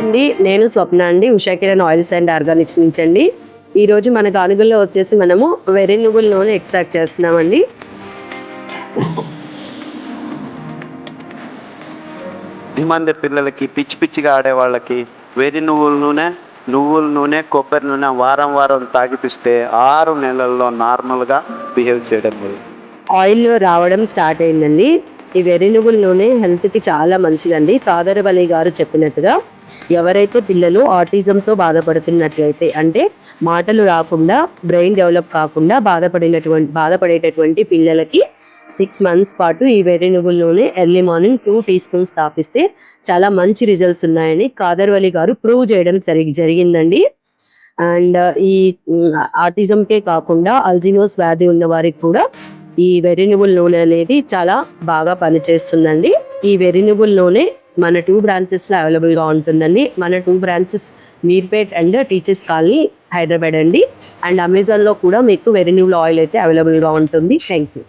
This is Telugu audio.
అండి. నేను స్వప్న అండి. Usha Kiran oils and organics నుంచి అండి ఈరోజు మన గానుగల్లో వచ్చేసి మనము వెరీ నువ్వుల నూనె ఎక్స్ట్రాక్ట్ చేస్తున్నామండి. మంది పిల్లలకి పిచ్చి పిచ్చిగా ఆడే వాళ్ళకి వేడి నువ్వుల నూనె నువ్వుల నూనె కొబ్బరి నూనె వారం వారం తాగిపిస్తే ఆరు నెలల్లో నార్మల్గా బిహేవ్ చేయడం ఆయిల్ రావడం స్టార్ట్ అయిందండి. ఈ వెరినుగుల నువ్వుల నూనె హెల్త్కి చాలా మంచిదండి. కాదరవల్లి గారు చెప్పినట్టుగా ఎవరైతే పిల్లలు ఆటిజంతో బాధపడుతున్నట్లయితే అంటే మాటలు రాకుండా బ్రెయిన్ డెవలప్ కాకుండా బాధపడినటువంటి బాధపడేటటువంటి పిల్లలకి సిక్స్ మంత్స్ పాటు ఈ వెరినుగుల నూనె early morning two teaspoons తాపిస్తే చాలా మంచి రిజల్ట్స్ ఉన్నాయని కాదర్వలి గారు ప్రూవ్ చేయడం జరి జరిగిందండి. అండ్ ఈ ఆటిజంకే కాకుండా అల్జినోస్ వ్యాధి ఉన్న వారికి కూడా ఈ వెరినిబుల్ నూనె అనేది చాలా బాగా పనిచేస్తుందండి. ఈ వెరినిబుల్ నూనె మన టూ బ్రాంచెస్లో అవైలబుల్గా ఉంటుందండి. మన two branches Meerpet and teachers colony Hyderabad అండి. అండ్ అమెజాన్లో కూడా మీకు వెరినిబుల్ ఆయిల్ అయితే అవైలబుల్గా ఉంటుంది. Thank you